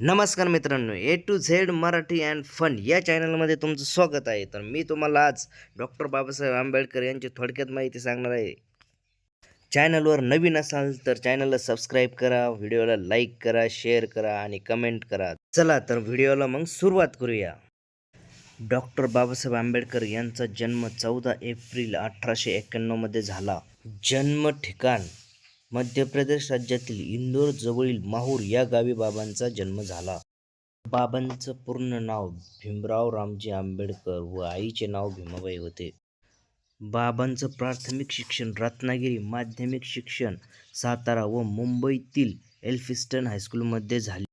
नमस्कार मित्रांनो A to Z Marathi and fun या चॅनलमध्ये तुमचं स्वागत आहे. तर मी तुम्हाला आज डॉक्टर बाबासाहेब आंबेडकर यांची थोडक्यात माहिती सांगणार आहे. चॅनलवर नवीन असाल तर चॅनलला सबस्क्राईब करा व्हिडिओला लाईक करा शेअर करा आणि कमेंट करा. चला तर व्हिडिओला मग सुरुवात करूया. डॉक्टर बाबासाहेब आंबेडकर यांचा जन्म चौदा एप्रिल अठराशे एक्क्याण्णवमध्ये झाला. जन्म ठिकाण मध्य प्रदेश राज्यातील इंदोर जवळील माहूर या गावी बाबांचा जन्म झाला. बाबांचं पूर्ण नाव भीमराव रामजी आंबेडकर व आईचे नाव भीमाबाई होते. बाबांचं प्राथमिक शिक्षण रत्नागिरी माध्यमिक शिक्षण सातारा व मुंबईतील एल्फिस्टन हायस्कूलमध्ये झाले.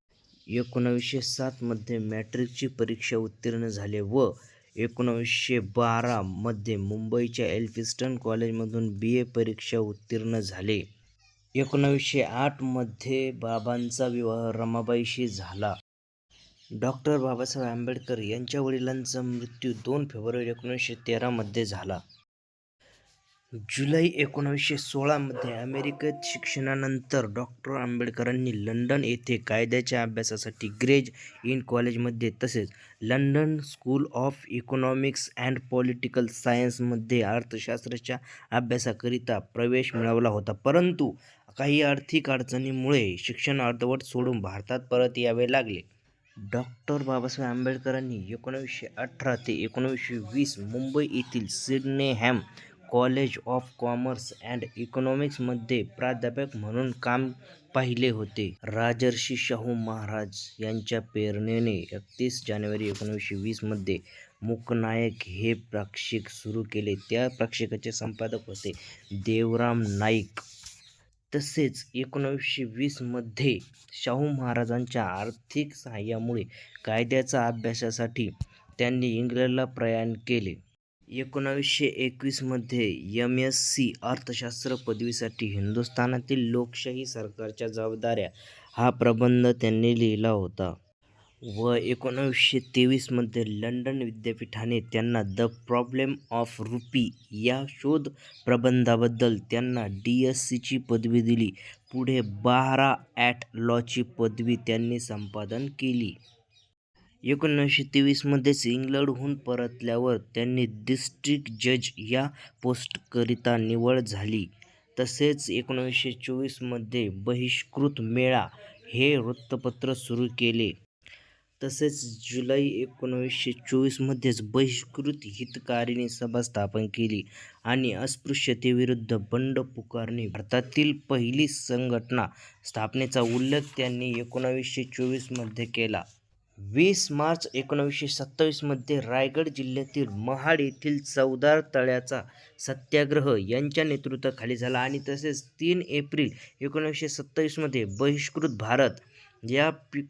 एकोणावीसशे सातमध्ये मॅट्रिकची परीक्षा उत्तीर्ण झाले व एकोणावीसशे बारामध्ये मुंबईच्या एल्फिस्टन कॉलेजमधून बी ए परीक्षा उत्तीर्ण झाले. एकोणावीसशे आठमध्ये बाबांचा विवाह रमाबाईशी झाला. डॉक्टर बाबासाहेब आंबेडकर यांच्या वडिलांचा मृत्यू दोन फेब्रुवारी एकोणीसशे तेरामध्ये झाला. जुलै एकोणावीसशे सोळामध्ये अमेरिकेत शिक्षणानंतर डॉक्टर आंबेडकरांनी लंडन येथे कायद्याच्या अभ्यासासाठी ग्रेज इन कॉलेजमध्ये तसेच London School of Economics and Political सायन्समध्ये अर्थशास्त्राच्या अभ्यासाकरिता प्रवेश मिळवला होता. परंतु काही आर्थिक अडचणीमुळे शिक्षण अर्धवट सोडून भारतात परत यावे लागले. डॉक्टर बाबासाहेब आंबेडकरांनी एकोणावीसशे अठरा ते एकोणावीसशे वीस मुंबई येथील Sydenham College of Commerce and इकॉनॉमिक्समध्ये प्राध्यापक म्हणून काम पाहिले होते. राजर्षी शाहू महाराज यांच्या प्रेरणेने एकतीस जानेवारी एकोणीसशे वीसमध्ये मूकनायक हे प्राक्षिक सुरू केले. त्या प्राक्षिकाचे संपादक होते देवराम नाईक. तसेच एकोणावीसशे वीसमध्ये शाहू महाराजांच्या आर्थिक सहाय्यामुळे कायद्याचा अभ्यासासाठी त्यांनी इंग्लंडला प्रयाण केले. एकोणावीसशे एकवीसमध्ये एम एस सी अर्थशास्त्र पदवीसाठी हिंदुस्थानातील लोकशाही सरकारच्या जबाबदाऱ्या हा प्रबंध त्यांनी लिहिला होता. व एकोणावीसशे तेवीसमध्ये लंडन विद्यापीठाने त्यांना द प्रॉब्लेम ऑफ रुपी या शोध प्रबंधाबद्दल त्यांना डी एस सीची पदवी दिली. पुढे बारा ॲट लॉची पदवी त्यांनी संपादन केली. एकोणीसशे तेवीसमध्येच इंग्लंडहून परतल्यावर त्यांनी डिस्ट्रिक्ट जज या पोस्टकरिता निवड झाली. तसेच एकोणीसशे चोवीसमध्ये बहिष्कृत मेळा हे वृत्तपत्र सुरू केले. तसेच जुलै एकोणीसशे चोवीसमध्येच बहिष्कृत हितकारिणी सभा स्थापन केली आणि अस्पृश्यतेविरुद्ध बंड पुकारणे भारतातील पहिली संघटना स्थापनेचा उल्लेख त्यांनी एकोणावीसशे चोवीसमध्ये केला. वीस मार्च एकोणावीसशे सत्तावीसमध्ये रायगड जिल्ह्यातील महाड येथील चौदार तळ्याचा सत्याग्रह यांच्या नेतृत्वाखाली झाला आणि तसेच तीन एप्रिल एकोणीसशे सत्तावीसमध्ये बहिष्कृत भारत या पि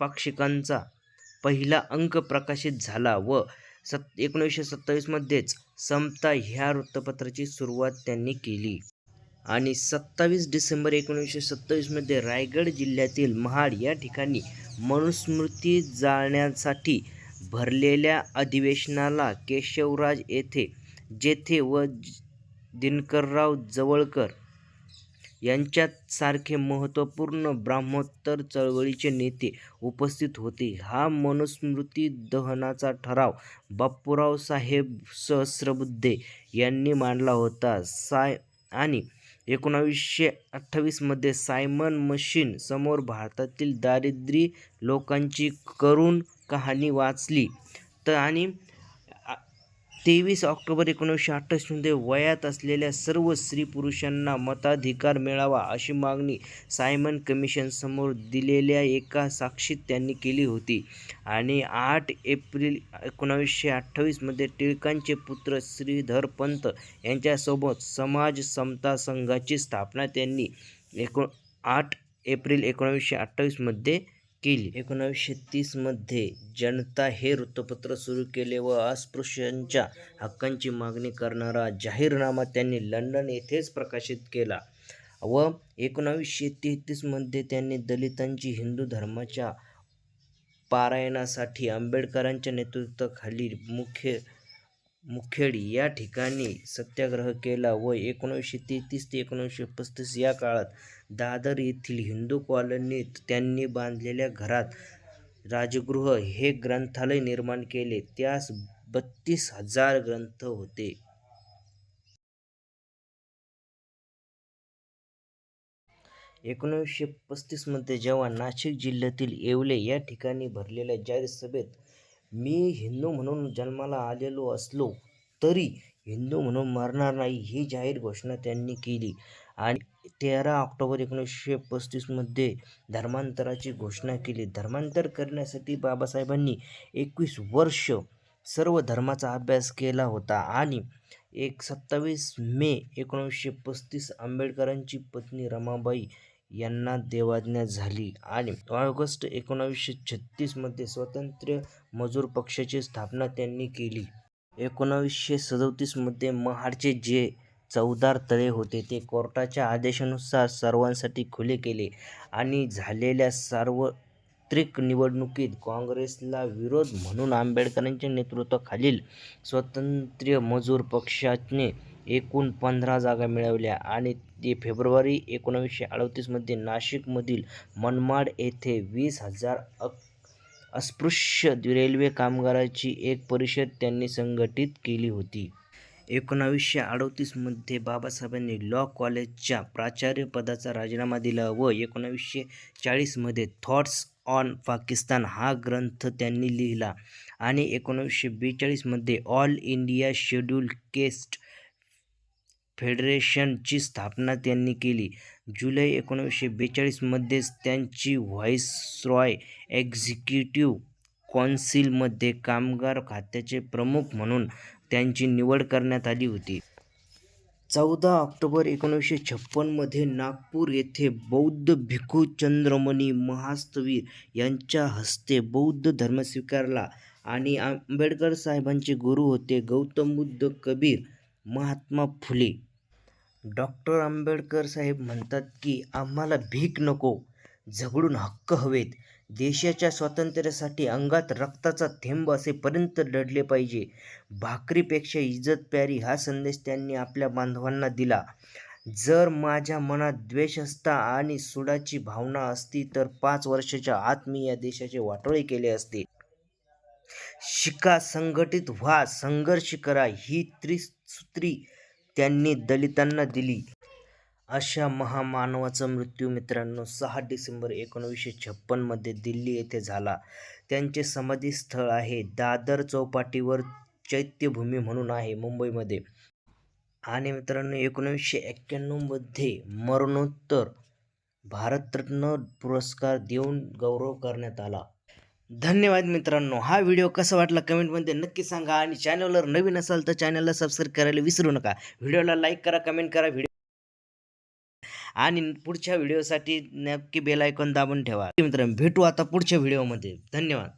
पाक्षिकांचा पहिला अंक प्रकाशित झाला व सत् एकोणीसशे सत्तावीसमध्येच समता ह्या वृत्तपत्राची सुरुवात त्यांनी केली. आणि सत्तावीस डिसेंबर एकोणीसशे सत्तावीसमध्ये रायगड जिल्ह्यातील महाड या ठिकाणी मनुस्मृती जाळण्यासाठी भरलेल्या अधिवेशनाला केशवराज येथे जेथे व दिनकरराव जवळकर यांच्यासारखे महत्त्वपूर्ण ब्राह्मोत्तर चळवळीचे नेते उपस्थित होते. हा मनुस्मृती दहनाचा ठराव बापूराव साहेब सहस्रबुद्धे यांनी मांडला होता. साय आणि एकोणावीसशे अठ्ठावीसमध्ये सायमन मशीन समोर भारतातील दारिद्र्य लोकांची करुण कहाणी वाचली. तर आणि तेवीस ऑक्टोबर एकोणीसशे अठ्ठावीसमध्ये वयात असलेल्या सर्व स्त्री पुरुषांना मताधिकार मिळावा अशी मागणी सायमन कमिशनसमोर दिलेल्या एका साक्षीत त्यांनी केली होती. आणि आठ एप्रिल एकोणावीसशे अठ्ठावीसमध्ये टिळकांचे पुत्र श्रीधर पंत यांच्यासोबत समाज समता संघाची स्थापना त्यांनी एको आठ एप्रिल एकोणावीसशे अठ्ठावीसमध्ये केली. एकोणावीसशे तीसमध्ये जनता हे वृत्तपत्र सुरू केले व अस्पृश्यांच्या हक्कांची मागणी करणारा जाहीरनामा त्यांनी लंडन येथेच प्रकाशित केला व एकोणावीसशे तेहतीसमध्ये त्यांनी दलितांची हिंदू धर्माच्या पारायणासाठी आंबेडकरांच्या नेतृत्वाखाली मुख्य मुखेड या ठिकाणी सत्याग्रह केला व एकोणीसशे तेहतीस ते एकोणीसशे पस्तीस या काळात दादर येथील हिंदू कॉलनीत त्यांनी बांधलेल्या घरात राजगृह हे ग्रंथालय निर्माण केले. त्यास बत्तीस हजार ग्रंथ होते. एकोणीसशे पस्तीसमध्ये जेव्हा नाशिक जिल्ह्यातील येवले या ठिकाणी भरलेल्या जाहीर सभेत मी हिंदू म्हणून जन्माला आलेलो असलो तरी हिंदू म्हणून मरणार नाही ही जाहीर घोषणा त्यांनी केली. आणि तेरा ऑक्टोबर एकोणीसशे पस्तीसमध्ये धर्मांतराची घोषणा केली. धर्मांतर करण्यासाठी बाबासाहेबांनी एकवीस वर्ष सर्व धर्माचा अभ्यास केला होता आणि एक सत्तावीस मे एकोणीसशे पस्तीस आंबेडकरांची पत्नी रमाबाई यांना देवाज्ञा झाली आणि ऑगस्ट एकोणावीसशे छत्तीसमध्ये स्वतंत्र मजूर पक्षाची स्थापना त्यांनी केली. एकोणावीसशे सदतीसमध्ये महाडचे जे चौदार तळे होते ते कोर्टाच्या आदेशानुसार सर्वांसाठी खुले केले आणि झालेल्या सार्वत्रिक निवडणुकीत काँग्रेसला विरोध म्हणून आंबेडकरांच्या नेतृत्वाखालील स्वातंत्र्य मजूर पक्षाने एकूण पंधरा जागा मिळवल्या आणि ते फेब्रुवारी एकोणावीसशे अडतीसमध्ये नाशिकमधील मनमाड येथे वीस हजार अक अस्पृश्य रेल्वे कामगाराची एक परिषद त्यांनी संघटित केली होती. एकोणावीसशे अडतीसमध्ये बाबासाहेबांनी लॉ कॉलेजच्या प्राचार्यपदाचा राजीनामा दिला व एकोणावीसशे चाळीसमध्ये थॉट्स ऑन पाकिस्तान हा ग्रंथ त्यांनी लिहिला आणि एकोणावीसशे बेचाळीसमध्ये ऑल इंडिया शेड्यूल केस्ट फेडरेशनची स्थापना त्यांनी केली. जुलै एकोणीसशे बेचाळीसमध्येच त्यांची व्हाईसरॉय एक्झिक्युटिव्ह कौन्सिलमध्ये कामगार खात्याचे प्रमुख म्हणून त्यांची निवड करण्यात आली होती. चौदा ऑक्टोबर एकोणीसशे छप्पनमध्ये नागपूर येथे बौद्ध भिक्खू चंद्रमणी महास्तवीर यांच्या हस्ते बौद्ध धर्म स्वीकारला आणि आंबेडकर साहेबांचे गुरु होते गौतम बुद्ध कबीर. महात्मा फुले. डॉक्टर आंबेडकर साहेब म्हणतात की आम्हाला भीक नको झगडून हक्क हवेत. देशाच्या स्वातंत्र्यासाठी अंगात रक्ताचा थेंब असेपर्यंत लढले पाहिजे. भाकरीपेक्षा इज्जत प्यारी हा संदेश त्यांनी आपल्या बांधवांना दिला. जर माझ्या मनात द्वेष असता आणि सुडाची भावना असती तर पाच वर्षाच्या आत मी या देशाचे वाटोळे केले असते. शिका संघटित व्हा संघर्ष करा ही त्रिसूत्री त्यांनी दलितांना दिली. अशा महामानवाचा मृत्यू मित्रांनो सहा डिसेंबर एकोणीसशे छप्पनमध्ये दिल्ली येथे झाला. त्यांचे समाधीस्थळ आहे दादर चौपाटीवर चैत्यभूमी म्हणून आहे मुंबईमध्ये. आणि मित्रांनो एकोणीसशे एक्क्याण्णवमध्ये मरणोत्तर भारतरत्न पुरस्कार देऊन गौरव करण्यात आला. धन्यवाद मित्रांनो. हा व्हिडिओ कसा वाटला कमेंटमध्ये नक्की सांगा आणि चॅनलवर नवीन असाल तर चॅनलला सबस्क्राईब करायला विसरू नका. व्हिडिओला लाईक करा कमेंट करा व्हिडिओ आणि पुढच्या व्हिडिओसाठी नक्की बेल आयकॉन दाबून ठेवा. मित्रांनो भेटू आता पुढच्या व्हिडिओमध्ये धन्यवाद.